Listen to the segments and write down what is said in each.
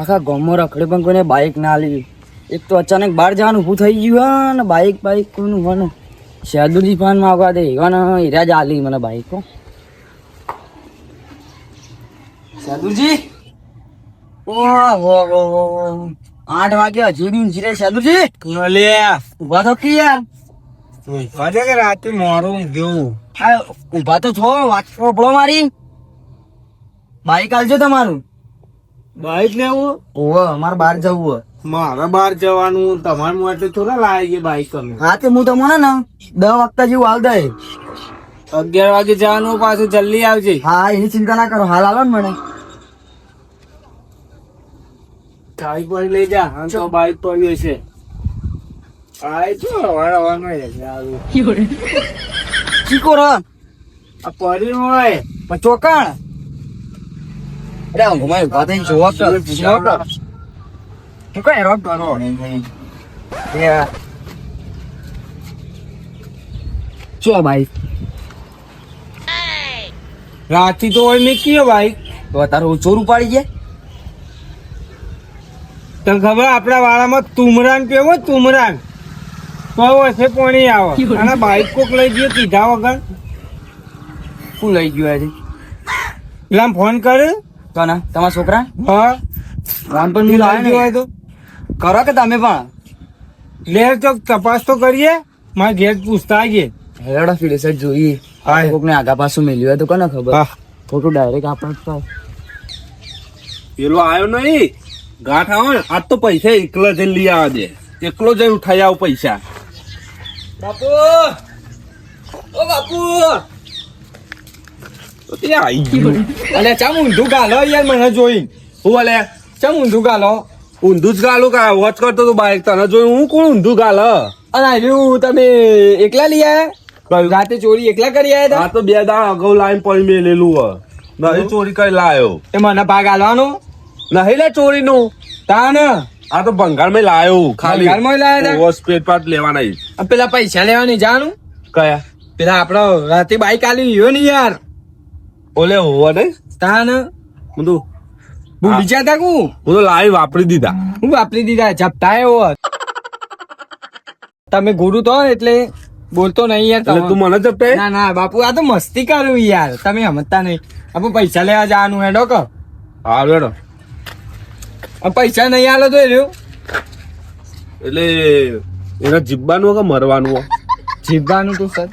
આખા ગામમાં રખડે પણ કોઈને બાઇક ના લીધી. એક તો અચાનક બહાર જવાનું ઊભું થઈ ગયું હા ને બાઇક બાઇક કોઈનું હોય ને શહેદુરજી ફાન માગવા દે એવા હીરા જ આલી મને બાઇકો હો. શહેદુરજી હો હો હો આઠ વાગે હજી બી ઊંચી રે શહેદુરજી ઊભા તો કે યાર? રાતે મારું ઊંઘ્યું? આ ઊભા તો છો વાત સાંભળો મારી. બાઇક આલજો તમારું. બાઈક લેવું ઓવે અમારે બહાર જવું હોય. મારે બહાર જવાનું તમારે માટે થોડા લાવી ગઈ બાઈક અમે. હા તે હું તમને ને દસ વાગતા જેવું હાલ દે. અગિયાર વાગે જવાનું પાછું જલ્દી આવજે. હા એની ચિંતા ના કરો હાલ આવો ને મને. ચાવી પર લઈ જા હા તો બાઈક પડ્યો છે આય તો હવાર છે આવું. ચીકો રન. આ પડી હોય. પણ ચોકણ. અરે ઊંઘમાં ઊભા થઈને જોવા કર હું કઈ હેરાન કરો એ ચો ભાઈ રાતી તો હોય મેં કયો બાઈક તો તારો ચોરું પાડી ગયા તને ખબર આપણા વાળામાં તુમરાન કેવો તુમરાન તો હશે પાણી આવે અને બાઈક કોક લઈ ગયો કીધા વગર શું લઈ ગયો આજે એટલે આમ ફોન કરે કોના? તમારા છોકરા? હા. ફોન મિલ ને હોય તો. કરો કે તમે પણ? લે તો તપાસ તો કરીએ. મારે ઘેર પૂછતા આવીએ. હેરાડા ફીડે સર જોઈએ હા. કોકને આગા પાછું મેલ્યું હોય તો કોને ખબર? ખોટું ડાયરેક્ટ આપણે પેલો આવ્યો નહીં. ગાંઠ આવે આજ તો પૈસા એકલો જઈને લઈ આવે દે. એકલો જઈને ઉઠાઈ આવ પૈસા. બાપુ! ઓ બાપુ! તો આવી ગયું અલે ચમ ઊંધું ગાલો યાર મને જોઈ હું અલે ચમ ઊંધું ગાલો ઊંધું જ ગાલું કા વોચ કરતો તો બાઈક તને જોયું હું કોણ ઊંધું ગાલ અને આવ્યું તમે એકલા લઈ આવ્યા રાતે ચોરી એકલા કરી આયા હા તો બે દા અગાઉ લાઈન પડી મેલેલું હ નહીં ચોરી કરી લાયો એ મને ભાગ આલવાનો નહીં લે ચોરી નું તાન આ તો બંગાળમાં લાયો ખાલી બંગાળમાં લાયા તા? પેટ પાટ લેવાના પેલા પૈસા લેવાની જાનું કયા પેલા આપડે રાતે બાઈક આલી ગયો ને યાર ઓલે હોવા ને તાન. હું તો ભૂલી ગયા તા કું? હું તો લાઈવ વાપરી દીધા. હું વાપરી દીધા ઝપટા એવો તમે ગુરુ તો એટલે બોલતો નહીં યાર તમે. તું મને જપટે ના ના બાપુ આ તો મસ્તી કરું યાર. તમે સમજતા નહીં. આપણે પૈસા લેવા જવાનું હેડો કે. હા હેડો. આ પૈસા નહીં આલો તો એ રહ્યું એટલે એના જીબવાનું કે મરવાનું? હો? જીવવાનું તો સર.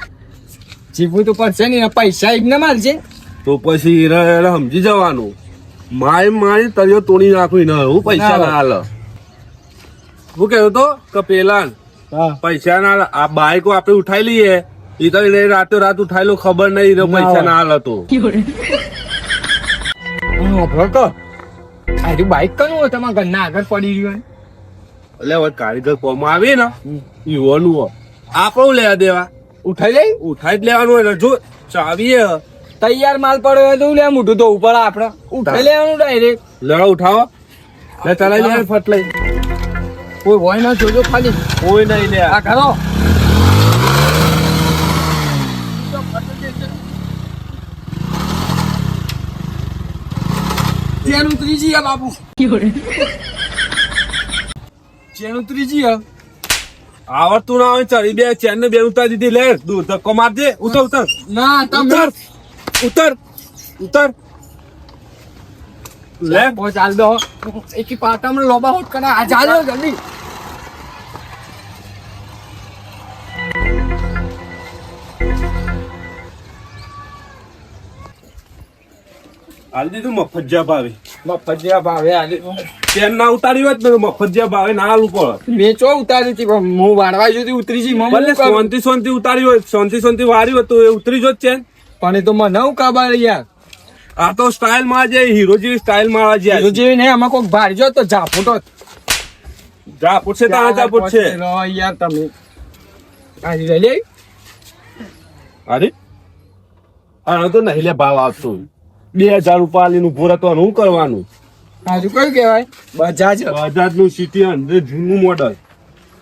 જીવવું તો પડશે ને પૈસા એક ના મારશે તો પછી એને એને સમજી જવાનું. માય માય તળિયો તોડી નાખવી ન હું પૈસા ના હાલ. હું કહ્યું તો કે પેલા પૈસા ના આ બાઈકો આપણે ઉઠાઈ લઈએ. એ તો એને રાતો રાત ઉઠાયેલો ખબર નહીં એને પૈસા ના હાલ હતો. આજુ બાઈક કયું હોય? તમારા ઘરના આગળ પડી રહ્યું એટલે હવે કારીગર કોમાં આવે ને યુવાનું આપણું લેવા દેવા. ઉઠાઈ લઈ? ઉઠાઈ જ લેવાનું હોય જો ચાવી. તૈયાર માલ પડ્યો તો લે મોઢું તો ઉપર આપણે. ઉઠાઈ લેવાનું ડાયરેક્ટ લડો ઉઠાવો. લે ચલાઈ લે ફટ લઈ. કોઈ હોય ના જોજો ખાલી. કોઈ નહીં લે. આ કરો ચેન ઉતરી જઈએ બાબુ ચેન ઉતરી જઈએ આવડતું ના હોય ચડી બે ચેન ને બે ઉતારી દીધી લે દૂર ધક્કો મારજે. ઉતર ઉતર. ના તમે ઉતર ઉતર. લે. બહુ ચાલ દો. એક પાટામાં લોબા હોટ કરે. આ ચાલો જલ્દી. હાલ દીધું મફત ભાવે. મફજિયા ભાવે આલે ચેન ના ઉતારી હોત ને તો મફત ભાવે ના હાલવું પડે. મેં ચો ઉતારી હતી પણ હું વાળવા જોતી ઉતરી જી મમ્મી ભલે શાંતિ શાંતિ ઉતારી હોય શાંતિ શાંતિ વારી હોય તો એ ઉતરી જો ચેન. પણ એ તો મને નવ ખબર યાર. આ તો સ્ટાઇલમાં જે હીરો જેવી સ્ટાઇલમાં જે હીરો જેવી નહીં આમાં કોઈક ભાર જો તો ઝાપુ તો. જા પૂછશે ત્યાં જા પૂછશે લો યાર તમે. આ લઈ લે. અરે? આનો તો નહીં લે ભાવ આવતો. બે હજાર રૂપિયા નું પૂરા તો શું કરવાનું? હાજુ કયું કહેવાય? બજાજ. બજાજનું સિટી હંડ્રેડ જૂનું મોડલ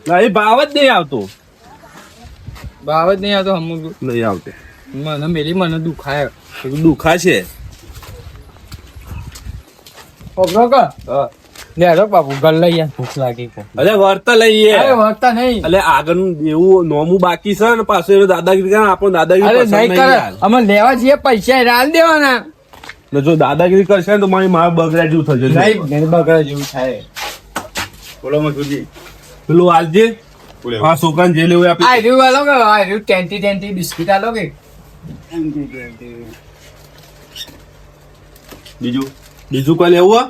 ના એ ભાવ જ નહીં આવતો. ભાવ જ નહીં આવતો અમુક નહીં આવતો. મને મેલી મને દુખાય. દુખા છે? ઓગળો કે? હા. લે રો બાપુ ઘર લઈ યાર ભૂખ લાગી વર્ત લઈએ. અરે વળતા નહીં. એટલે આગળનું એવું નોમું બાકી છે ને પાછું એનો દાદાગીરી કરે આપણો દાદાગીરી અરે નહીં કરે અમે લેવા જઈએ પૈસા રાલ દેવાના. ને જો દાદાગીરી કરશે ને તો મારી માર બગડ્યા જેવું થશે. નહીં બગડે જેવું થાય. બોલો મજૂરજી પેલું આલજે. આ છોકરાને જે લેવું આપી આ રહ્યું આલો કે આ રહ્યું ટેન્ટી ટેન્ટી બિસ્કિટ આલો કે. બીજું? બીજું કોઈ લેવું હો?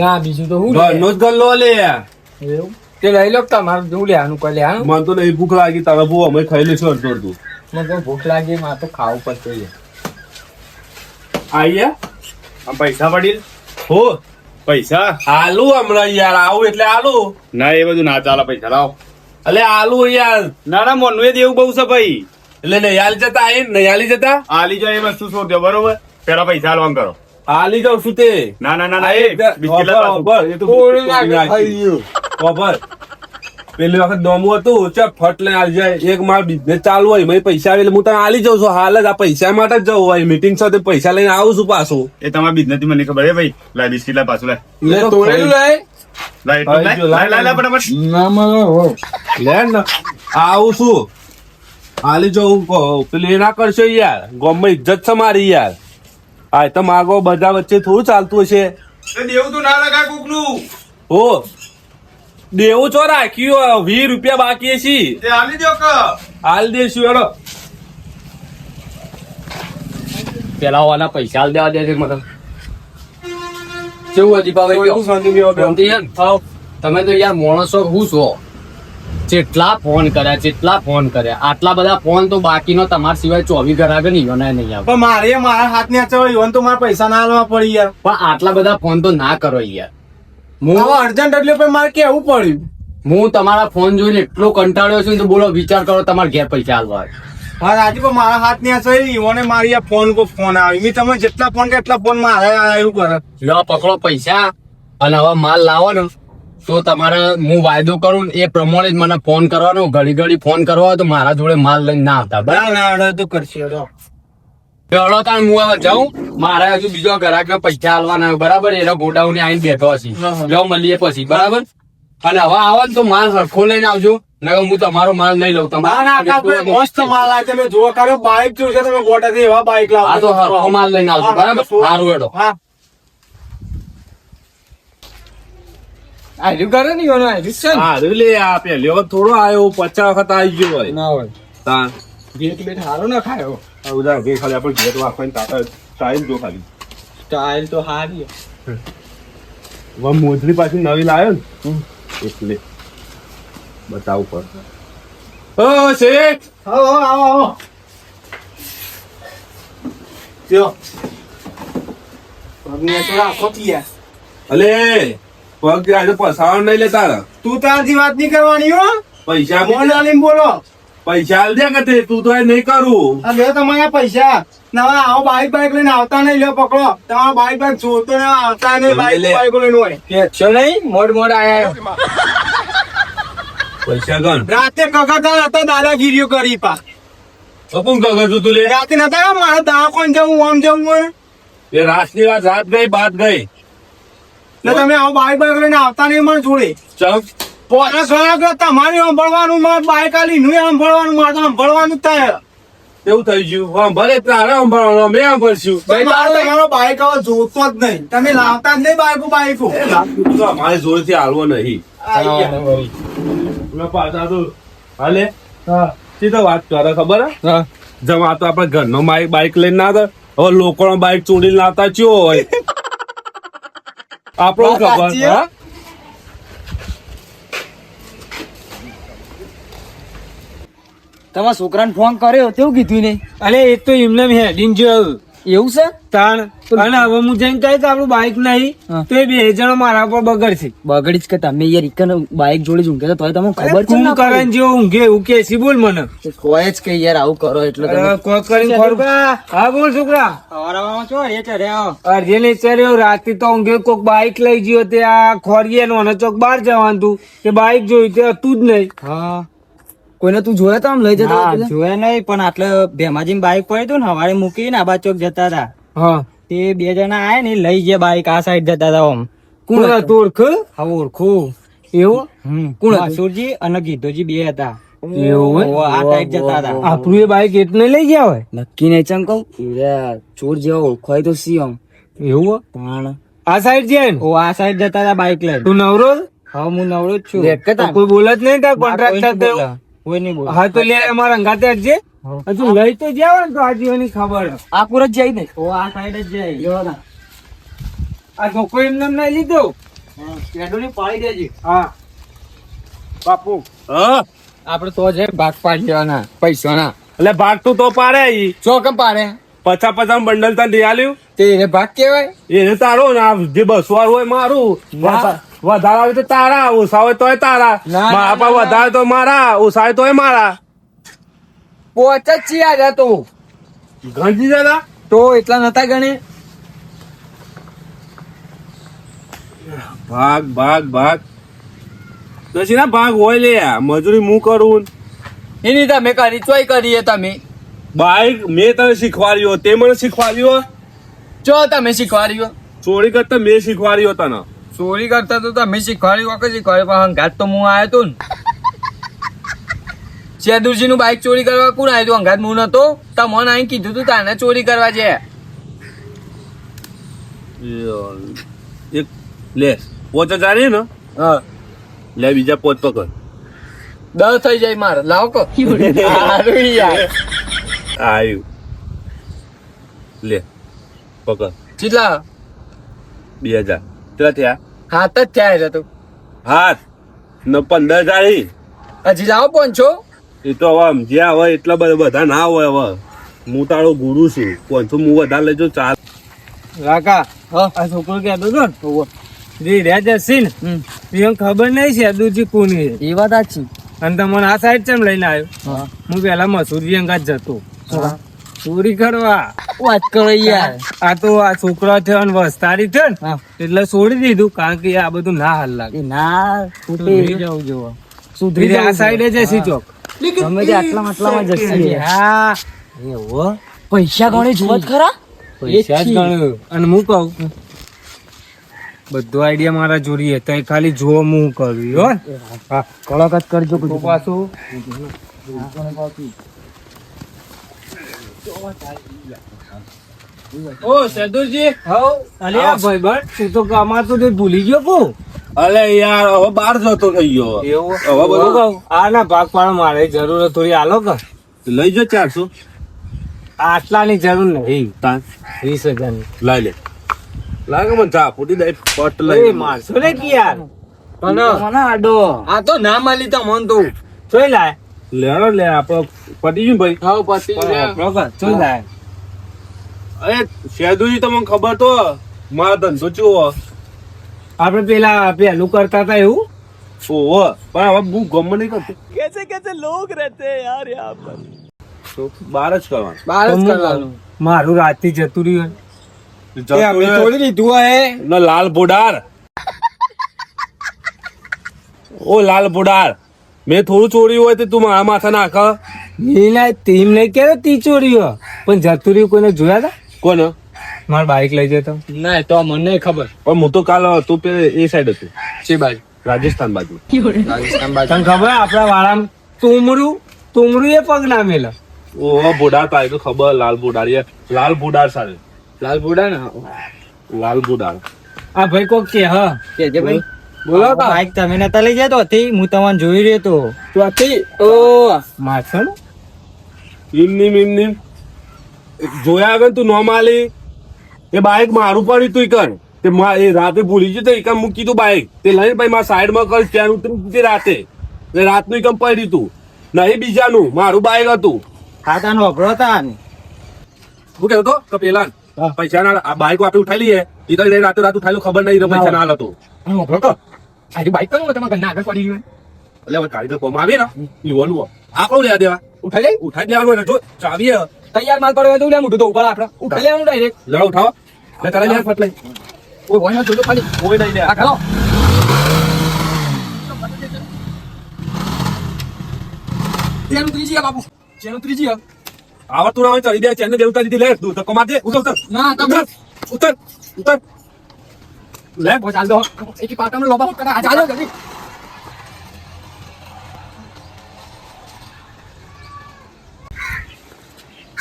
ના બીજું તો હું ઘરનો જ ગલ્લો લે એવું? તે લઈ લો તમારું જોવું લેવાનું કોઈ લેવાનું મને તો નહીં ભૂખ લાગી તારે બહુ અમે ખાઈ લઈશું અડધો અડધું મને તો ભૂખ લાગી મારે તો ખાવું પડશે આઈએ? આમ પૈસા પડી હો. પૈસા? હાલુ હમણાં યાર આવું એટલે હાલુ ના એ બધું ના ચાલે પૈસા લાવો. અલે આલુ યાર. ના ના મોનું એ દેવું બહુ છે ભાઈ. એટલે નહીં જતા આઈ નયાલી જતા? આલી જાય એમાં શું શોધ્યો બરોબર? પેલા પૈસા આલવામ કરો. આલી જાઉં શું તે. ના ના ના ના એ બિસ્કિટ તો. ઓભર. પેલી વખત દોમું હતું ચા ફટ લઈને આવી જાય. એક માર બિઝનેસ ચાલુ હોય મેં પૈસા આવે હું તને આલી જાઉં છું હાલ જ આ પૈસા માટે જ જવું હોય. મીટિંગ સાથે પૈસા લઈને આવું છું પાછું. એ તમારા બિઝનેસ મને ખબર હે ભાઈ. લાય બિસ્કિટ લાય પાછું લાય. લે તો તોડેલું લાય. લાય લાય, લાય લાય ફટાફટ. ના મારો લે ને. આવું છું. આલી જવું હું પેલી ના કરશો યાર. ગોમમાં ઇજ્જત છે મારી યાર. આ તો માગો બધા વચ્ચે થોડું ચાલતું હશે. દેવું તું ના લગાય કોકનું. ઓ દેવું છો રાખ્યું વીસ રૂપિયા બાકી છે હાલી આલી દો હાલ દેશું હેડો. પેલા વાળા પૈસા હાલ દેવા દે મને. કેવું હજી ભાઈ છે ને? તમે તો યાર મોણસો હું છો? જેટલા ફોન કર્યા જેટલા ફોન કર્યા. આટલા બધા ફોન તો બાકીનો તમારા સિવાય ચોવીસ ઘરાક નહીં યોનાય નહીં આવે. પણ મારે મારા હાથ ને અચવાય યો તો મારે પૈસા ના હાલવા પડી યાર. પણ આટલા બધા ફોન તો ના કરો યાર. હું અર્જન્ટ એટલે પણ મારે કેવું પડ્યું? હું તમારા ફોન જોઈને એટલો કંટાળ્યો છું તો બોલો વિચાર કરો તમારે ઘેર પૈસા હાલવા. હા રાજી પણ મારા હાથ ને અચવાય યોને મારી આ ફોન કો ફોન આવી. મેં તમે જેટલા ફોન કે એટલા ફોન મારે એવું કરે. લો પકડો પૈસા. અને હવે માલ લાવો ને. તો તમારે હું વાયદો કરું એ પ્રમાણે જ મને ફોન કરવાનો. ઘડી ઘડી ફોન કરવો હોય તો મારા જોડે માલ લઈને ના આવતા. બરાબર? તો કરશે ચલો તાણ હું હવે જાઉં. મારે હજુ બીજો ગ્રાહક પૈસા હાલવાના બરાબર? એનો ગોડાઉન ને આવીને બેઠો હશે. હા. મળીએ પછી બરાબર? અને હવે આવો ને તો માલ સરખો લઈને આવજો. નકર હું તમારો માલ નહીં લઉં તમારો મસ્ત માલ આવે તમે જોવા કર્યો બાઈક જોશે તમે ગોટાથી એવા બાઈક લાવો. તો માલ લઈને આવજો બરાબર? સારું એડો હા. આર્યું કરે ને યોનો આર્યું છે? લે આ પેલી વખત થોડો આવ્યો પચાસ વખત આવી ગયો હોય. ના હોય. તા ગેટ બેટ હારો ના ખાયો. આ કે ખાલી આપણે ગેટ વાપરીને તાતા ટાઈમ જો ખાલી. સ્ટાઇલ તો હારી. હવે મોજડી પાછી નવી લાવ્યો ને. એટલે. બતાવું પર ઓ શેખ આવો આવો આવો. જો. પગને અલે. પગ આજે પસાવણ નહીં લે તારા. તું તારથી વાત નહીં કરવાની હો. પૈસા આલીમ બોલો. પૈસા આલ દે કે તું તો એ નહીં કરું. આ લે તમારા પૈસા. નવા આવો બાઈક બાઈક લઈને આવતા નહીં લ્યો પકડો. તમારા બાઈક બાઈક જોતો ને આવતા નહીં બાઈક. બાઈક લઈને હોય. છો નહીં? મોડ મોડ આયા પૈસા ગણ રાતે કગાતા હતા દાદાગીરીઓ કરી પા. કોણ કગા તું લે? રાતે નતા મારે દા કોણ જવું આમ જવું હોય. એ રાસની વાત રાત ગઈ બાત ગઈ. ને તમે આવો બાઈક બાઈક લઈને આવતા નહીં મને જોડે. તમારી સાંભળવાનું મારે બાઈક આલી નું સાંભળવાનું મારે તો સાંભળવાનું થાય. એવું થઈ ગયું. હા ભલે તારે સંભાળવાનો અમે સંભાળશું તમારો બાઈક હવે જોતો જ નહીં. તમે લાવતા જ નહીં બાઈકો બાઈકો. તો અમારે જોડેથી હાલવો નહીં. મેં પાછા તો હાલે? સીધો વાત કરે ખબર હે? હા. જમા તો આપડે ઘરનો બાઈક બાઈક લઈને ના હતા હવે લોકોનો બાઈક ચોરીને લાવતા ચો હોય? આપણો ખબર? હા? તમારા છોકરાને ફોન કર્યો તેવું કીધું નહીં અરે એ તો એમને હેડીને જોયું એવું છે? તાણ. અને હવે હું જઈને કહીશ કે આપણું બાઈક નહીં તો એ બે જણ મારા પર બગડશે. બગડી જ કે તમે યાર ઇકન બાઈક જોડે જ ઊંઘે તો તોય તમને ખબર છે હું કરણ જેવો ઊંઘે એવું કે છે બોલ મને. કોઈ જ કે યાર આવું કરો એટલે કોઈ કરીને ખરું. હા બોલ છોકરા. અર્જે ને ચર્યો રાતે તો ઊંઘે કોક બાઈક લઈ ગયો તે આ ખોરીએ નો અને ચોક બહાર જવાનું તું તે બાઈક જોયું તે હતું જ નહીં. હા. કોઈને તું જોયા તો આમ લઈ જતો જોયા નહીં પણ આટલે ભેમાજી બાઈક પડ્યું ને હવારે મૂકીને આબા ચોક જતા હતા. હા. તે બે જણા આયા ને લઈ ગયા બાઈક આ સાઈડ જતા હતા આમ. કોણ હતું? ઓળખ? હા ઓળખું. એવું? હમ કોણ હતું? અને ગીધોજી બે હતા. આપણું એ બાઈક એટલે લઈ ગયા હોય? નક્કી નહીં ચમ ઈરા ચોર જેવા ઓળખાય તો સી આમ? એવું પણ આ સાઈડ જાય ઓ આ સાઈડ જતા હતા બાઈક લઈને. તું નવરો? હા હું નવરો જ છું. દેખ કે તો તાન. કોઈ બોલે નહીં કોન્ટ્રાક્ટર. કોઈ નહીં બોલે. હા તો લે અમારા અંગાતે આપજે. હજુ લઈ તો જાવ ને તો આ જીવનની ખબર. આ જ જાય ને ઓ આ સાઈડ જ જાય. જો આ છોકરો એમને નહીં લીધો. પેડોલી પાડી દેજે. હા. બાપુ. હા? આપડે તો છે ભાગ પાડી દેવાના પૈસાના. એટલે ભાગ તું તો પાડે ચો કેમ પાડે? પચાસ પચાસ બંડલ તને દે આલ્યું તે એને ભાગ કેવાય એને તારો ને આ જે બસવાર હોય મારું. વધા- વધારે આવે તો તારા ઓછા હોય તોય તારા. મારા ના, વધારે તો મારા ઓછા હોય તોય મારા. પોચ જ છીએ આજે તો. ગણજી દાદા? તો એટલા નતા ગણે? ભાગ ભાગ ભાગ. પછી ના ભાગ હોય લે મજૂરી હું કરું એની તમે કરી ચોય કરીએ તમે. બાઈક મેં તને શીખવાડ્યો તે મને શીખવાડ્યો ચો તમે શીખવાડ્યો ચોરી કરતા મેં શીખવાડ્યો તને. ચોરી કરતા તો તમે શીખવાડ્યું કે શીખવાડ્યો? પણ હંગાત તો હું આવ્યો તો ને. શેદુરજી નું બાઇક ચોરી કરવા કોણ આવ્યું હતું હંગાત હું નતો. તમને અહીં કીધું તું તાને ચોરી કરવા છે. એક લે પોચ હજાર ને? હા. લે બીજા પોચ પકડ. દસ થઈ જાય મારે. લાવો કો. આવ્યું આયુ. લે. પકડ કેટલા? બે હજાર. કેટલા થયા? હાથ જ થયા છે તો. હાથ? ને પંદર હજાર. હજી લાવો પહોંચો એ તો હવે સમજ્યા હોય એટલા બધા બધા ના હોય હવે. હું તારો ગુરુ છું. પહોંચો હું વધારે લેજો ચાલ. કાકા આ છોકરો કહેતો હતો? ને જે રહ્યા જશે ને એને ખબર નહીં છે દૂજી કોની છે. એ વાત સાચી. અને તમને આ સાઈડ ચેમ લઈને આવ્યો? હું. પેલા મસૂરી અંગાત જતો. ચોરી કરવા વાત કરો યાર. આ તો આ છોકરા છે અને વસ્તારી છે ને એટલે છોડી દીધું કારણ કે આ બધું ના હાલ લાગે. ના સુધરી જવું જોવો સુધરી આ સાઈડે છે જશે ચોક ગમે તે આટલામાં આટલામાં જશે હા. એવો પૈસા ગણે જોવત ખરા પૈસા જ ગણે. અને હું કહું બધો આઈડિયા મારા જોડીએ તો ખાલી જો હું કરું હો. કળકત કરજો પાછું. ઓ સદુરજી. અલે આ ભાઈબંધ તું તો કમાતું તે ભૂલી ગયો કો. અલે યાર હવે બાર જતો થઈ ગયો. એવું? હવે બધું કહું આ ના ભાગ પાડો મારે જરૂર થોડી આલો કે લઈ જો ચારસો. આટલાની જરૂર નહીં. વીસ હજારની. લાઈ લે. લાગે મને ચા ફૂટી દે પટ લઈ મારશો ને કે યાર મને આડો. આ તો ના માલી તો મન તો. જોઈ લાય લેડો લે આપણો ગયું ભાઈ? હા બરોબર જોઈ લાય અરે શેદુજી તમને ખબર તો. મારો ધંધો ચેવો? આપણે પેલા પેલું કરતા હતા એવું? ઓહો પણ હવે હું ગમ નહીં કરતો. તો બાર જ કરવાનું. બાર જ કરવાનું. મારું રાતથી જતું રહ્યું હે ના લાલ બોડાર ઓ લાલ બોડાર મેં થોડું ચોર્યું હોય તો તું મારા માથા નાખ એના ટીમ નહીં કે તી ચોરીઓ પણ જતું રહ્યું કોઈને જોયા હતા કોને? માર બાઈક લઈ જતો. ના તો મને ખબર. પણ હું તો કાલ તું પે એ સાઈડ હતું. છે બાજુ. રાજસ્થાન બાજુ. રાજસ્થાન બાજુ. તને ખબર આપણા વાળામાં તુમરું તુમરું એ પગ ના મેલા ઓહો બોડાર પાય તો ખબર લાલ બોડાર લાલ બોડાર સારે લાલ બુડા ને? લાલ બોડાર આ ભાઈ કોક કે હા? કેજે ભાઈ? બોલો કા તમે નતા લઈ જતો હતી. હું તમને જોઈ રહ્યો તો. ચોથી ઓ. મારશો ને? ઇમનીમ ઇમનીમ જોયા આગળ તું નો માલી એ બાઈક મારું પડ્યું તું કર તે એ રાતે ભૂલી ગયું તો એકમ મૂકી તું બાઈક. તે લઈને ભાઈ મારા સાઈડમાં કર ત્યાં ઉતરી દીધી રાતે? એ રાતનું એકમ પડ્યું તું. નહીં બીજાનું. મારું બાઈક હતું. ખાતા નો અભરો હતા ને હું કહેતો કે પેલા પૈસા ના બાઈક આપણે ઉઠાઈ લઈએ. એ તો રાતે રાત ઉઠાઈ ખબર નહીં પૈસા ના હતો. આજે બાઈક કરું તમે ઘરના આગળ પડી ગયું એટલે હવે કારીગર કોમ આવે ને. યુવાનું આપણું લેવા દેવા. ઉઠાઈ લે. ઉઠાઈ દેવાનું જો. ચાવી તૈયાર માલ પડ્યો તો લે મોટું તો ઉપર આપણે ઉઠાઈ લેવાનું ડાયરેક્ટ લડો ઉઠાવો. લે તારા લે ફટ લઈ. કોઈ હોય જોજો ખાલી. કોઈ નહીં લે. આ ખાલો. ત્રીજી હે બાપુ. જેનું ત્રીજી હે આવડતું ના હોય ચડી દે ચેનને દેવતા ઉતારી દીધી લે તું માર દે. ઉતર ઉતર. ના ઉતર. ઉતર ઉતર. લે ચાલ દો. એકી પાટા નો લોબા કરા ચાલો જલ્દી.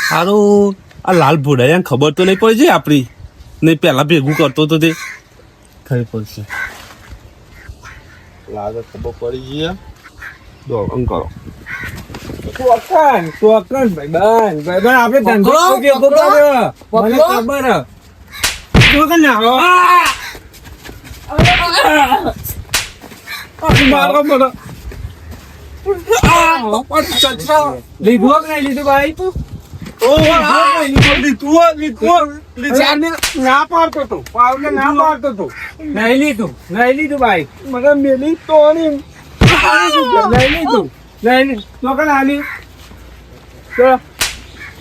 સારું આ લાલ ભોડાયા ખબર તો નહીં પડી જાય આપણી. નહીં પેલા ભેગું કરતો તો તે. ખરી પડશે લાગે ખબર પડી ગઈ દો અંગ કરો. ચોકન ચોકન ભાઈબંધ. ભાઈબંધ આપણે ધંધો ભેગો કર્યો. મને ખબર ચોકન ના. લીધું કે નહીં લીધું ભાઈ ના પાડતો તો તો નહીં લીધું નહીં મેલી લીધું ચોકન આલી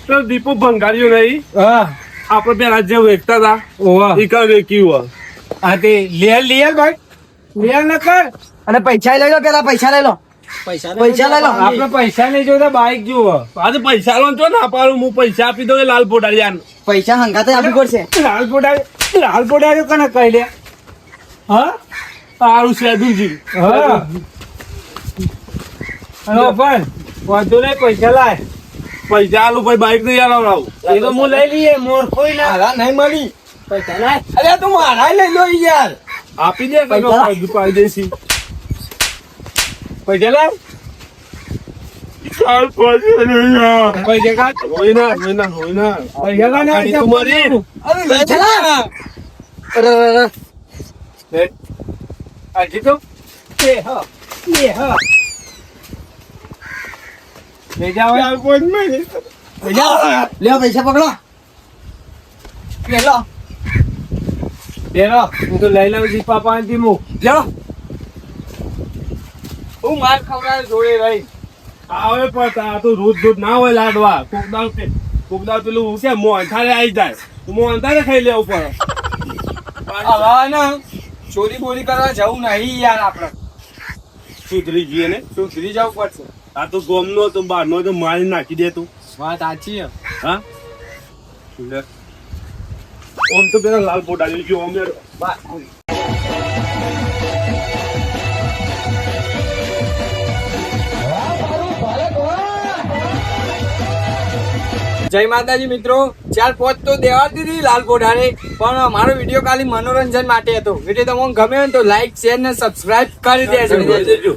તો દીપો ભંગાર્યો નહીં હા આપણે પેલા રાજ્ય વેચતા હતા એ કઈ આ તે ભાઈ. ન કર. અને પૈસા લઈ લો પેલા પૈસા લઈ લો. પૈસા પૈસા લઈ લો. આપણે પૈસા નહીં જોતા બાઈક જુઓ. આજે પૈસા લો તો ના પાડું. હું પૈસા આપી દઉં લાલ પોટાડી પૈસા હંગાતે પડશે. લાલ લાલ પોડા કને કહી લે હા? સારું સેદુજી હા. હલો પણ વાંધો નહીં પૈસા લાય. પૈસા આલુ ભાઈ બાઈક નહીં આલાવડાવું એ તો હું લઈ લઈએ મોર કોઈ ના નહીં મળી. પૈસા લાય. અરે તું મારા લઈ લો યાર. આપી દે પૈસા? પાડેસી પૈસા લાય. પૈસા પકડો. લે. બેરો હું તો લઈ લઉં દીપા પાંચથી મુ લ્યો. હું માર ખવડાવે જોડે રહી. આવે પણ આ તો રોજ રોજ ના હોય લાડવા. કોક દાળ પે- કોક દાળ પેલું છે મોહનથાળે આવી જાય. તો મોહનથાળે ખાઈ લેવું પડે. હવે ને. ચોરી બોરી કરવા જવું નહીં યાર આપણે. સુધરી જઈએ ને? સુધરી જવું પડશે. આ તો ગોમનો તો બહારનો તો મારી નાખી દે તું. વાત સાચી હે. હા? લે. ઓમ તો પેલા લાલ પોટાડી ગયો ઓમ. જય માતાજી મિત્રો ચાર પોચ તો દેવા દીધી લાલ કોઠાને પણ મારો વીડિયો ખાલી મનોરંજન માટે હતો એટલે તમને ગમે તો લાઈક શેર ને સબસ્ક્રાઇબ કરી દેજો કરી દેજો.